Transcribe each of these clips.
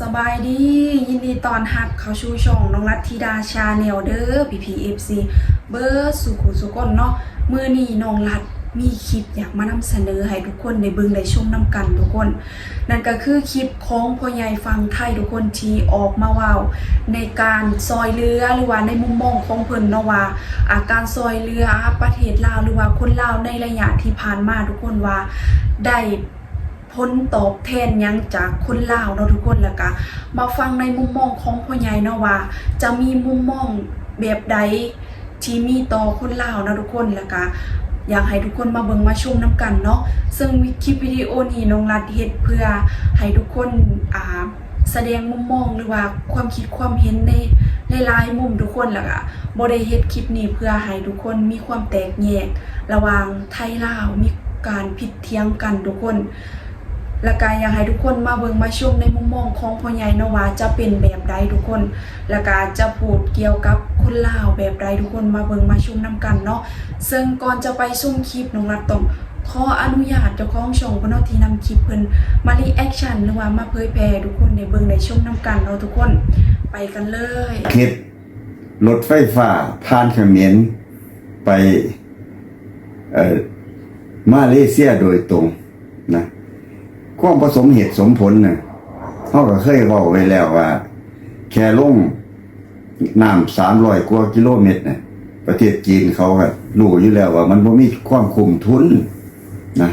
สบายดียินดีตอนรับเขาชูช่องน้องรัตธิดาชาแนลเด้อ PPFC เอฟซีเบอร์สุขุสุกนเนาะมื้อนี้น้องรัดมีคลิปอยากมานำเสนอให้ทุกคนได้เบิงได้ชมนํกันทุกคน นั่นก็คือคลิปของพ่อใหญ่ฟังไทยทุกคนที่ออกมาว้าในการซอยเรือหรือว่าในมุมมองของเพิ่นเนาะว่าอาการซอยเรือประเทศลาวหรือว่าคนลาวในระยะที่ผ่านมาทุกคนว่าได้ ผลตอบแทนยังจากคนลาวเนาะทุกคนแล้วก็มาฟังในมุมมองของพ่อใหญ่เนาะว่า จะมีมุมมองแบบใดที่มีต่อคนลาวเนาะทุกคนแล้วก็อยากให้ทุกคนมาเบิ่งมาชมน้กันเนาะซึ่งคลิปวิดีโอนี้น้องรัดเฮ็ดเพื่อให้ทุกคนอ่าแสดงมุมมองหรือว่าความคิดความเห็นในในหลายมุมทุกคนแล้วก็บ่ได้เฮ็ดคลิปนี้เพื่อให้ทุกคนมีความแตกแยก ระหว่างไทยลาวมีการผิดเทียงกันทุกคน และก็อยากให้ทุกคนมาเบิ่งมาชมในมุมมองของพ่อใหญ่นาะว่าจะเป็นแบบใดทุกคน แล้วก็จะพูดเกี่ยวกับคนลาวแบบใดทุกคนมาเบิ่งมาชมนํกันเนาะซึ่งก่อนจะไปชมคลิปน้องรัดต้องขออนุญาตเจ้าของช่องเพิ่นเนาะที่นำคลิปเพิ่นมารีแอคชั่นหรือว่ามาเผยแพร่ทุกคนได้เบิ่งได้ชมนํกันเนาะทุกคนไปกันเลยเฮ็ดรถไฟฟ้าผ่านเขมรไปเอ่อมาเลเซียโดยตรง ความผสมเหตุสมผลน่ะเขาก็เคยเว้าไว้แล้วว่า แค่ลงน้ำสามร้อยกว่ากิโลเมตรน่ะประเทศจีนเขาก็รู้อยู่แล้วว่า มันบ่มีความคุ้มทุนนะ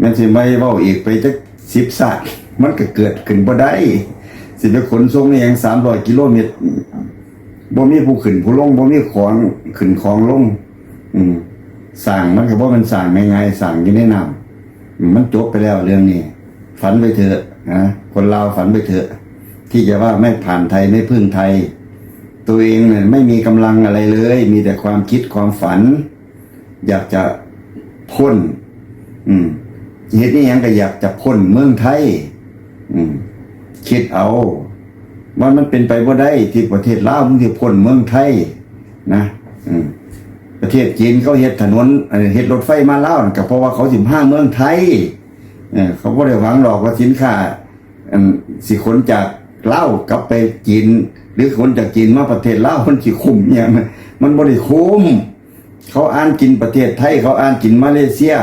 มันสิไม่เว้าอีกไปจักสิบศาสตร์มันก็เกิดขึ้นบ่ได้ สิไปขนส่งนี่ยังสามร้อยกิโลเมตรบ่มีผู้ขึ้นผู้ลงบ่มีของขึ้นของลง อืมสั่งมันก็บ่มันสั่งง่ายๆสั่งอยู่ในน้ำ มันจบไปแล้วเรื่องนี้ ฝันไปเถอะนะคนลาวฝันไปเถอะ ที่จะว่าไม่ผ่านไทยไม่พึ่งไทย ตัวเองเนี่ยไม่มีกำลังอะไรเลย มีแต่ความคิดความฝัน อยากจะพ้น อืมเหตุนี้ยังก็อยากจะพ้นเมืองไทย อืมคิดเอาว่ามันเป็นไปบ่าได้ที่ประเทศลาวมันที่พ้นเมืองไทย นะ อืม ประเทศจีนเขาเฮ็ดถนนเฮ็ดรถไฟมาเลาวนั่นก็เพราะว่าเขาสิมาเมืองไทยเออเขาบ่ได้หวังหรอกว่าสินค้าสิขนจากเล่ากลับไปจีน หรือขนจากจีนมาประเทศเล่ามันสิคุ้มอหย่างมันบ่ได้คุ้มเขาอ่านกินประเทศไทย เขาอ่านกินมาเลเซีย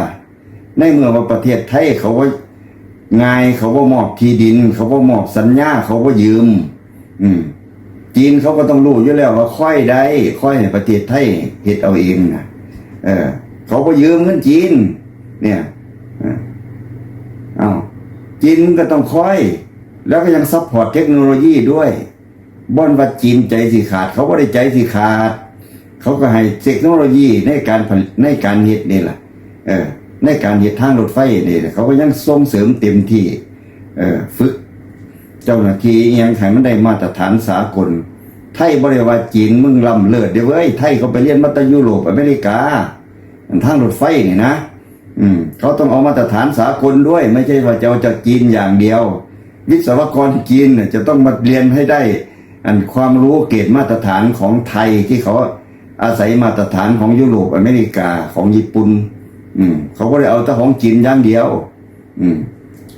ในเมื่อว่าประเทศไทยเขาว่าง่ายเขาว่ามอบที่ดิน เขาว่ามอบสัญญา เขาว่ายืม อืม จีนเขาก็ต้องรู้อยู่แล้วว่าค่อยได้ค่อยในประเทศไทยเฮ็ดเอาเองนะเออ เขาก็ยืมเงินจีน เนี่ยเออเอาจีนก็ต้องค่อย แล้วก็ยังซัพพอร์ตเทคโนโลยีด้วยบ่อนว่าจีนใจสิขาด เขาก็ได้ใจสิขาด เขาก็ให้เทคโนโลยีในการผลิตในการเฮ็ดนี่แหละเออ ในการเหตุทางรถไฟนี่เขาก็ยังส่งเสริมเต็มที่ เออ ฝึก เจ้าหน้าที่อิหยังให้มันได้มาตรฐานสากล ไทยบริวารจีนมึงล้ำเลิศเดี๋ยวเว้ยไทยเขาไปเรียนมาตรยุโรปอเมริกาอันทางรถไฟนี่นะอืมเขาต้องเอามาตรฐานสากลด้วย ไม่ใช่ว่าจะเอาจากจีนอย่างเดียว วิศวกรจีนเนี่ยจะต้องมาเรียนให้ได้ อันความรู้เกณฑ์มาตรฐานของไทยที่เขาอาศัยมาตรฐานของยุโรปอเมริกาของญี่ปุ่นอืมเขาก็ได้เอาแต่ของจีนอย่างเดียว อืม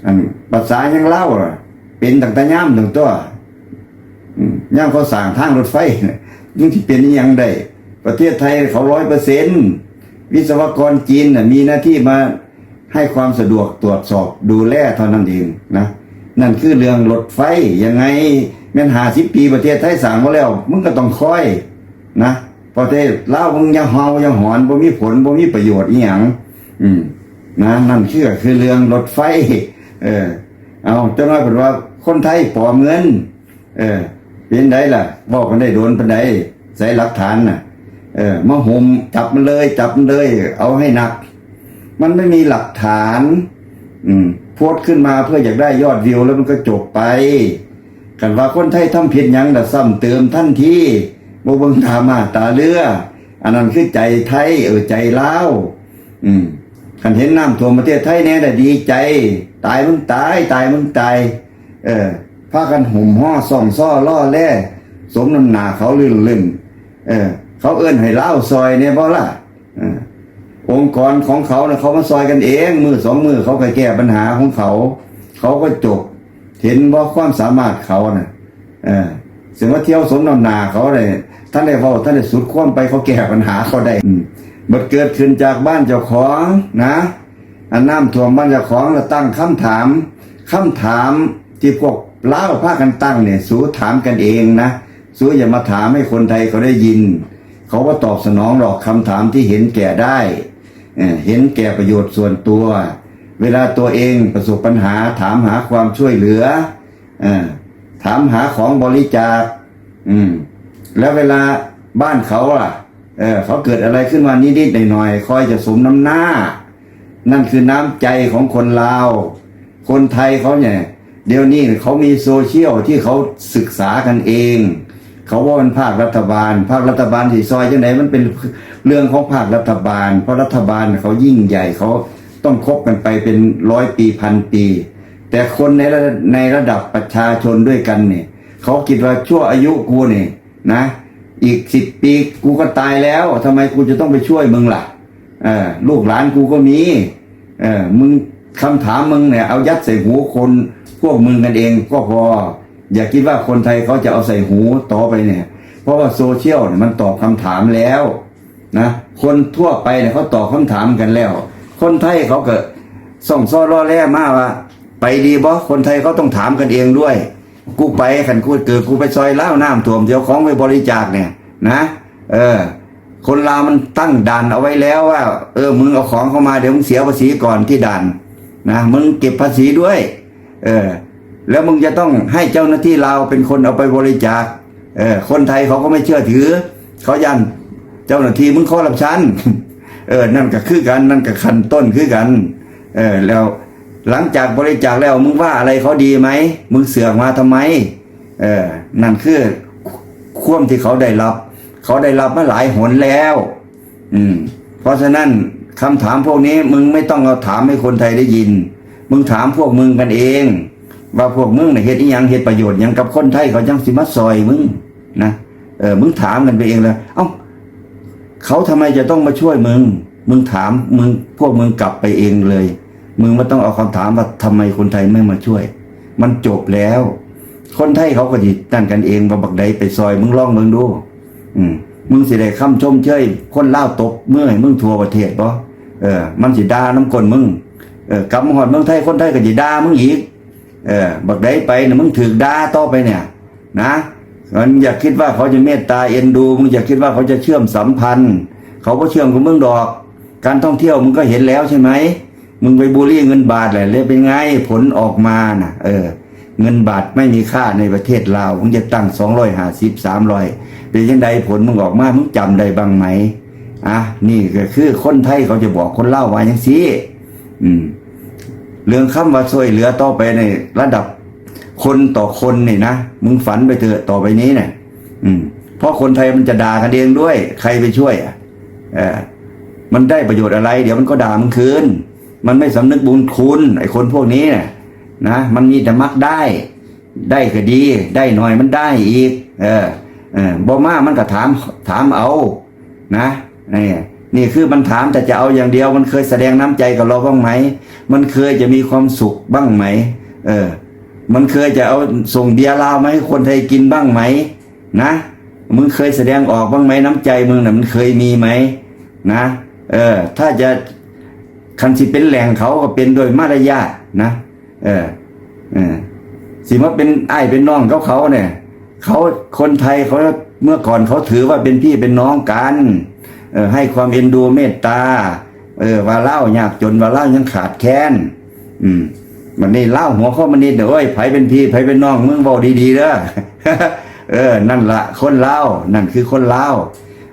อันภาษายังเล่าอะ เป็นตั้งแต่ย่ำตั้งตัวย่ำเขาสั่งทางรถไฟยิ่งที่เป็นยังได้ ประเทศไทยเขาร้อยเปอร์เซ็นวิศวกรจีนมีหน้าที่มาให้ความสะดวกตรวจสอบดูแลเท่านั้นเองนะนั่นคือเรื่องรถไฟยังไงแม่นหาสิบปีประเทศไทยสั่งมาแล้ว มึงก็ต้องคอยนะประเทศเล่าวมึงยังเฮายังหอนบ่มีผลบ่มีประโยชน์อีหยังอืมนะนั่นคือคือเรื่องรถไฟ เออเอาเจ้าน้อยเป็นว่า คนไทยปลอมเงิน เออ เป็นไดล่ะบอกกันได้โดนปันไดใส่หลักฐานน่ะ เออมาห่มจับมันเลย จับมันเลย เอาให้หนัก มันไม่มีหลักฐาน อืมโพสต์ขึ้นมาเพื่ออยากได้ยอดวิวแล้วมันก็จบไป กันว่าคนไทยทำผิดยังแต่ซ้ำเติมท่านที่บ่เบิ่งตามาตาเรืออันนั้นคือใจไทย เออใจลาวอืมกันเห็นน้ำท่วมประเทศไทยเนี่ยแต่ดีใจ ตายมึงตาย ตายมึงตาย เออพากันห่มห่อส่องซ่อล่อแล่สมน้ำหนาเขาลื่นลื่นเออ เขาเอื้อนให้เล่าซอยเนี่ยบ่ล่ะออองค์กรของเขาเนี่ยเขามาซอยกันเอง มือสองมือเขาก็แก้ปัญหาของเขา เขาก็จบ เห็นว่าความสามารถเขาน่ะ เออเสียงว่าเที่ยวสมน้ำหนาเขาเลยท่านได้เฝ้าท่านได้สุดความไปเขาแก้ปัญหาเขาได้มบัดเกิดขึ้นจากบ้านเจ้าของนะ อันน้ำท่วมบ้านเจ้าของแล้วตั้งคำถามคำถาม ที่พวกเล่าพากันตั้งเนี่ย สู้ถามกันเองนะ สู้อย่ามาถามให้คนไทยเขาได้ยิน เขาว่าตอบสนองหรอกคำถามที่เห็นแก่ได้ เห็นแก่ประโยชน์ส่วนตัว เวลาตัวเองประสบปัญหาถามหาความช่วยเหลือออถามหาของบริจาค อืม แล้วเวลาบ้านเขาล่ะ เออเขาเกิดอะไรขึ้นมานิดๆหน่อยๆคอยจะสมน้ำหน้า นั่นคือน้ำใจของคนลาว คนไทยเขาเนี่ย เดี๋ยวนี้เขามีโซเชียลที่เขาศึกษากันเอง เขาว่ามันภาครัฐบาล ภาครัฐบาลที่ซอยจังไหนมันเป็นเรื่องของภาครัฐบาล เพราะรัฐบาลเขายิ่งใหญ่เขาต้องคบกันไปเป็นร้อยปีพันปี แต่คนในระในระดับประชาชนด้วยกันเนี่ยเขาคิดว่าชั่วอายุกูเนี่ยนะ อีกสิบปีกูก็ตายแล้วทำไมกูจะต้องไปช่วยมึงล่ะเออลูกหลานกูก็มีเออมึงคำถามมึงเนี่ยเอายัดใส่หูคน พวกมึงกันเองก็พอ อย่าคิดว่าคนไทยเขาจะเอาใส่หูต่อไปเนี่ย เพราะว่าโซเชียลเนี่ยมันตอบคำถามแล้วนะคนทั่วไปเนี่ยเขาตอบคำถามกันแล้ว คนไทยเขาก็ส่องซ้อล่อแร่มากว่า ไปดีบ่คนไทยเขาต้องถามกันเองด้วย กูไปขันกูเกิดกูไปซอยเล่าน้ำท่วมเดี๋ยวของไปบริจาคเนี่ยนะเออคนลาวมันตั้งด่านเอาไว้แล้วว่า เออมึงเอาของเข้ามาเดี๋ยวมึงเสียภาษีก่อนที่ด่านนะมึงเก็บภาษีด้วย เออ แล้วมึงจะต้องให้เจ้าหน้าที่ลาวเป็นคนเอาไปบริจาค เออ คนไทยเขาก็ไม่เชื่อถือ เขายันเจ้าหน้าที่มึงขอรับชันเออ นั่นก็คือกัน นั่นก็ขั้นต้นคือกัน เออ แล้วหลังจากบริจาคแล้วมึงว่าอะไรเขาดีไหม มึงเสือกมาทำไม เออ นั่นคือควมที่เขาได้รับ เขาได้รับมาหลายหนแล้ว อืม เพราะฉะนั้นคำถามพวกนี้มึงไม่ต้องเอาถามให้คนไทยได้ยิน มึงถามพวกมึงกันเอง ว่าพวกมึงเนี่ยเฮ็ดอิหยังเฮ็ดประโยชน์ยังกับคนไทยเขาจังสิมาซอยมึงนะเออมึงถามกันไปเองเลยเอ้าเขาทำไมจะต้องมาช่วยมึง มึงถามมึงพวกมึงกลับไปเองเลย มึงไม่ต้องเอาคำถามว่าทำไมคนไทยไม่มาช่วย มันจบแล้ว คนไทยเขาก็ดิตั้งกันเองว่าบักใดไปซอย มึงลองมึงดู อืมมึงสิได้คำชมเชยคนเล่าตกเมื่อให้มึงทัวประเทศบ่เออ มันสิด่าน้ำกลมึง เออกลับมาหอดเมืองไทยคนไทยก็สิด่ามึงอีกเออบักใดไปเนี่ยมึงถือด่าต่อไปเนี่ย นะมันอย่าคิดว่าเขาจะเมตตาเอ็นดูมึงอย่าคิดว่าเขาจะเชื่อมสัมพันธ์ เขาก็เชื่อมกับมึงดอก การท่องเที่ยวมึงก็เห็นแล้วใช่ไหมมึงไปบูลลี่เงินบาทแหละเลยเป็นไงผลออกมาน่ะ เออ เงินบาทไม่มีค่าในประเทศลาวมึงจะตั้งสองร้อยห้าสิบสามร้อยเป็นยังไงผลมึงออกมามึงจำได้บ้างไหมอะนี่ก็คือคนไทยเขาจะบอกคนเล่าวว่าอย่างนี้ อืม เรื่องคำว่าช่วยเหลือต่อไปในระดับคนต่อคนนี่นะมึงฝันไปเถอะต่อไปนี้เนี่ยอืม เพราะคนไทยมันจะด่ากันเองด้วย ใครไปช่วย อะเออมันได้ประโยชน์อะไร เดี๋ยวมันก็ด่ามึงคืน มันไม่สำนึกบุญคุณไอ้คนพวกนี้เนี่ยนะมันมีแต่มักได้ ได้ก็ดี ได้หน่อยมันได้อีก เออเออบ่มามันก็ถามถามเอา นะนี่ นี่คือมันถามแต่จะเอาอย่างเดียว มันเคยแสดงน้ำใจกับเราบ้างไหม มันเคยจะมีความสุขบ้างไหม เออ มันเคยจะเอาส่งเบียร์ลาวมาให้คนไทยกินบ้างไหม นะมึงเคยแสดงออกบ้างไหมน้ำใจมึงน่ะมันเคยมีไหมนะ เออ ถ้าจะคันสิเป็นแหล่งเขาก็เป็นโดยมารยาทนะ เออเออสิว่าเป็นไอ้เป็นน้องเขาเขาเนี่ยเขาคนไทยเขาเมื่อก่อนเขาถือว่าเป็นพี่เป็นน้องกัน ให้ความเอ็นดูเมตตา เออว่าเล่ายากจนว่าเล่ายังขาดแคลนอืมมันนี่เล่าหัวข้อมันนี่เดี๋ยวเอ้ยไผเป็นพี่ไผเป็นน้องมึงบอกดีๆเด้อเออ นั่นละคนเล่านั่นคือคนเล่า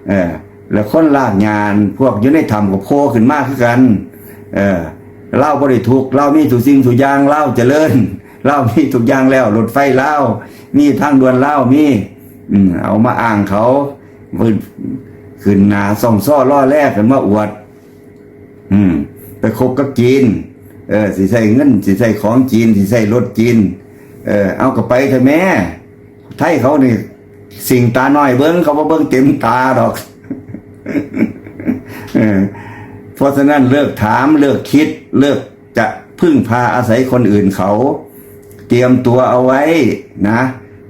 เออ แล้วคนลากงานพวกอยุ่ในธรรมกับโพขึ้นมากขึ้นกัน เออเล่าบริทุกเล่ามีถูกสิ่งถูกยางเล่าเจริญเล่ามีถูกยางแล้วรถไฟเล่ามีทางด่วนเล่ามี อืมเอามาอ้างเขา ขึ้นหนาส่องซ้อล่อแรกกันมาอวด อืม ไปคบกับจีน เออสิใส่เงินสิใส่ของจีนสิใส่รถจีน เออ เอากลับไปเถอะแม่ไทยเขานี่สิ่งตาน้อยเบิ้งเขาบ่เบิ้งเต็มตาดอกเออเพราะฉะนั้นเลิกถามเลิกคิด เลิกจะพึ่งพาอาศัยคนอื่นเขา เตรียมตัวเอาไว้นะ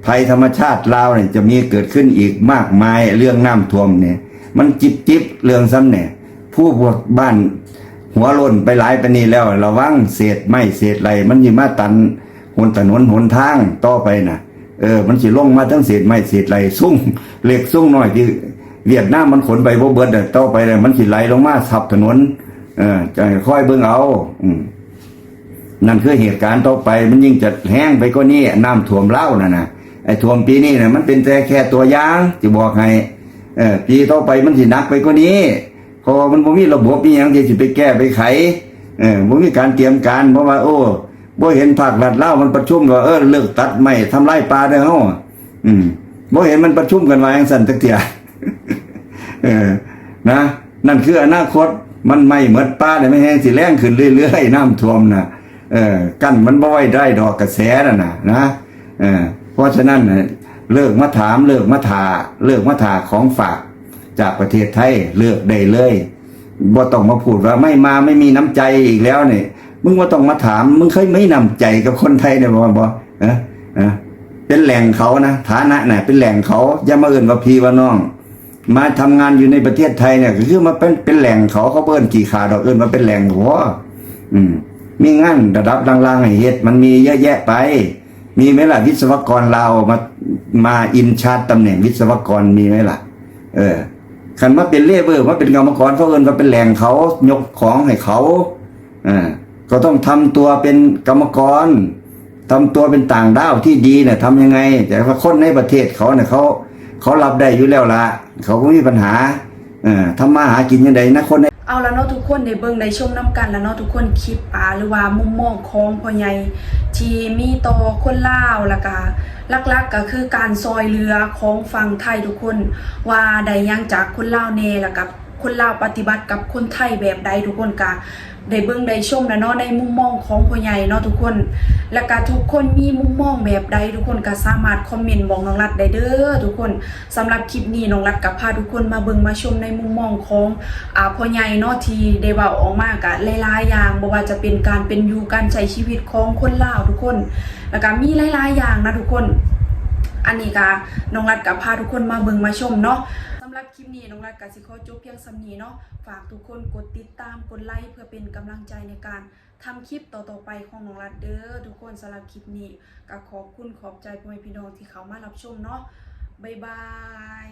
ภัยธรรมชาติลาวเนี่ยจะมีเกิดขึ้นอีกมากมายเรื่องน้ำท่วมเนี่ย มันจิบจิบเรื่องซ้ำเนี่ยผู้พวกบ้าน หัวล่นไปหลายปานนี้แล้วระวังเศษไม้เศษไรมันสิมาตันหนถนนหนทางต่อไปน่ะเออ มันสิลงมาทั้งเศษไม้เศษไรซุ่งเหล็กซุ่งหน้อยที่เวียดนามมันขนไปบ่เบิดน่ะต่อไปเนี่ยมันสิไหลลงมาทับถนน เออจะค่อยเบิ่งเอา อืมนั่นคือเหตุการณ์ต่อไปมันยิ่งจะแห้งไปก็นี่น้ำท่วมเล่าน่ะนะไอ้ท่วมปีนี้นี่ยมันเป็นแต่แค่ตัวอย่างจะบอกให้ เออปีต่อไปมันสิหนักไปกว่านี้พราะว่ามันบ่มีระบบมีหยังที่สิไปแก้ไปไขเออบ่มีการเตรียมการเพราะว่า โอ้บ่เห็นภาครัฐลามันประชุมว่าเออเลิกตัดไม้ทำลายป่าได้อเฮาอืมบ่เห็นมันประชุมกันว่าจังซั่นจักเที่ยเออนะนั่นคืออนาคตมันไม่เหมือนป้าเนี่ยไม่แห้งสิแรงขึ้นเรื่อยๆน้ำท่วมนะเออกั้นมันบ่ไว้ได้ดอกกระแสน่ะนะนะเออเพราะฉะนั้นนะ เลิกมาถามเลิกมาถาเลิกมาถาของฝากจากประเทศไทยเลิกได้เลยบ่ต้องมาพูดว่าไม่มาไม่มีน้ำใจอีกแล้วเนี่ยมึงว่าต้องมาถาม มึงเคยไม่น้ำใจกับคนไทยเนี่ยบ่บ่เออเออเป็นแหล่งเขานะฐานะน่ะเป็นแหล่งเขาอย่ามาเอื่นว่าพี่ว่าน้อง มาทำงานอยู่ในประเทศไทยเนี่ยคือมาเป็นเป็นแหล่งเขาเขาเปิ้นกี่ขาดอกเอิ้นมาเป็นแหล่งหัวอืม มีงานระดับล่างๆให้เฮ็ดมันมีเยอะแยะไป มีไหมล่ะวิศวกรลาวมา มาอินชาร์ตตำแหน่งวิศวกรมีไหมล่ะ เออคันว่าเป็นเลเวอร์มาเป็นกรรมกรเขาเอิ้นว่าเป็นแหล่งเขายกของให้เขาอ่าก็ต้องทำตัวเป็นกรรมกรทำตัวเป็นต่างด้าวที่ดีเนี่ยทำยังไง แต่ว่าคนในประเทศเขาเนี่ยเขาเขารับได้อยู่แล้วละเขาก็มีปัญหา เออทำมาหากินยังไงนะคนในเอาแล้วเนาะทุกคนในเบิ่งในชมน้ำกันแล้วเนาะทุกคนคลิปป่าหรือว่ามุมมองของพ่อใหญ่ที่มีต่อคนลาวแล้วก็ลักๆก็คือการซอยเรือของฝั่งไทยทุกคนว่าใดยังจากคนลาวแน่แล้วกับคนลาวปฏิบัติกับคนไทยแบบใดทุกคนก็ ได้เบิ่งได้ชมแล้วเนาะในมุมมองของพ่อใหญ่เนาะทุกคน แล้วก็ทุกคนมีมุมมองแบบใดทุกคนก็สามารถคอมเมนต์บอกน้องรัดได้เด้อทุกคนสำหรับคลิปนี้น้องรัดกับพาทุกคนมาเบิ่งมาชมในมุมมองของอ่าพ่อใหญ่เนาะที่ได้เว้าออกมากะหลายๆอย่างบ่ว่าจะเป็นการเป็นอยู่การใช้ชีวิตของคนลาวทุกคน แล้วก็มีหลายๆอย่างนะทุกคน อันนี้ก็น้องรัดกับพาทุกคนมาเบิ่งมาชมเนาะ คลิปนี้น้องรัดกับสิขอจบเพียงสำนีเนาะฝากทุกคนกดติดตามกดไลค์เพื่อเป็นกำลังใจในการทำคลิปต่อๆไปของน้องรัดเด้อทุกคนสำหรับคลิปนี้ก็ขอบคุณขอบใจพ่อแม่พี่น้องที่เขามารับชมเนาะบ๊ายบาย